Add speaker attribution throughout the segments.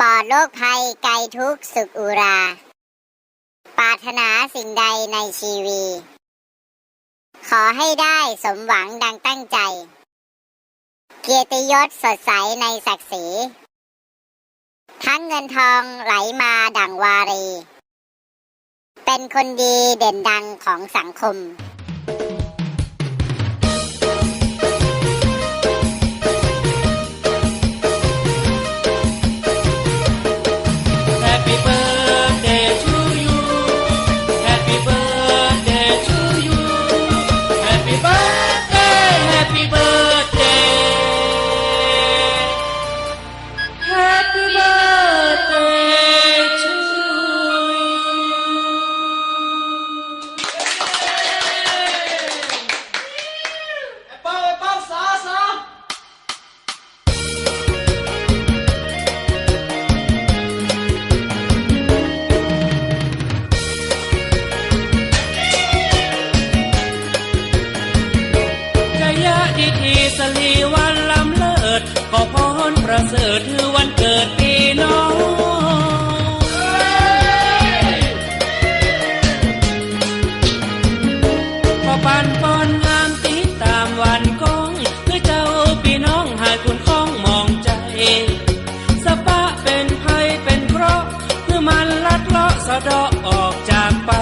Speaker 1: ปลอดโรคภัยไกลทุกสุขอุรา ปรารถนาสิ่งใดในชีวี ขอให้ได้สมหวังดังตั้งใจ เกียรติยศสดใสในศักดิ์ศรี ทั้งเงินทองไหลมาดังวารี เป็นคนดีเด่นดังของสังคม
Speaker 2: ลีวันลำเลิศขอพรประเสริฐคือวันเกิดปีน้องขอปันปอนงามติดตามวันก้องคือเจ้าพี่น้องหายคุณข้องมองใจ สปะเป็นภัยเป็นเคราะห์คือมันลัดเลาะสะดาะออกจากไป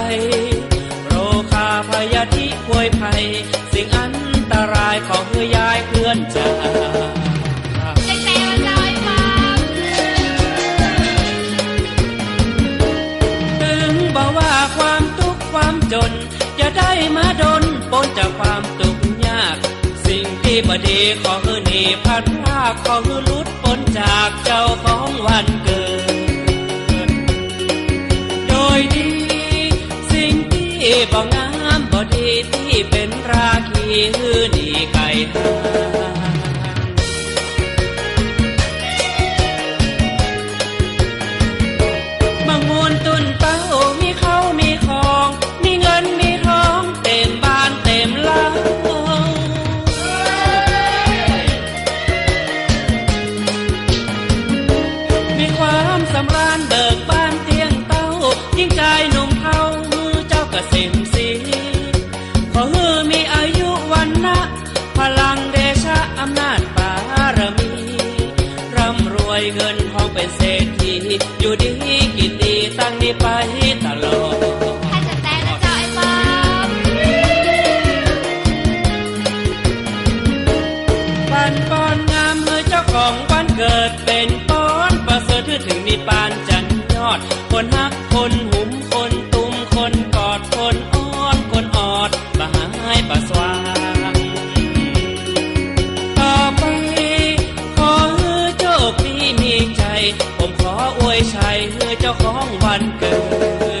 Speaker 2: โรคาพยาธิป่วยภัย บอกว่าความทุกความจนจะได้มาโดนปนจากความตุกยากสิ่งที่บดีขอคือหนีพัดพราขอคือลุดพ้นจากเจ้าของวันเกิด โดยดีสิ่งที่บ่งามบ่ดีที่เป็นราคีคือหนีไก่หาำราญเบิกบานเตียงเต้ายิ่งใจหนุ่มเทามือเจ้าเกษมสีขอฮือมีอายุวันนะพลังเดชะอำนาจบารมี ร่ำรวยเงินทองเป็นเศรษฐีอยู่ดีกินดีตั้งนี้ไปตลอดปันปนงามเมื่อเจ้าของวันเกิดเป็น อวยชัยเพื่อเจ้าของวันเกิด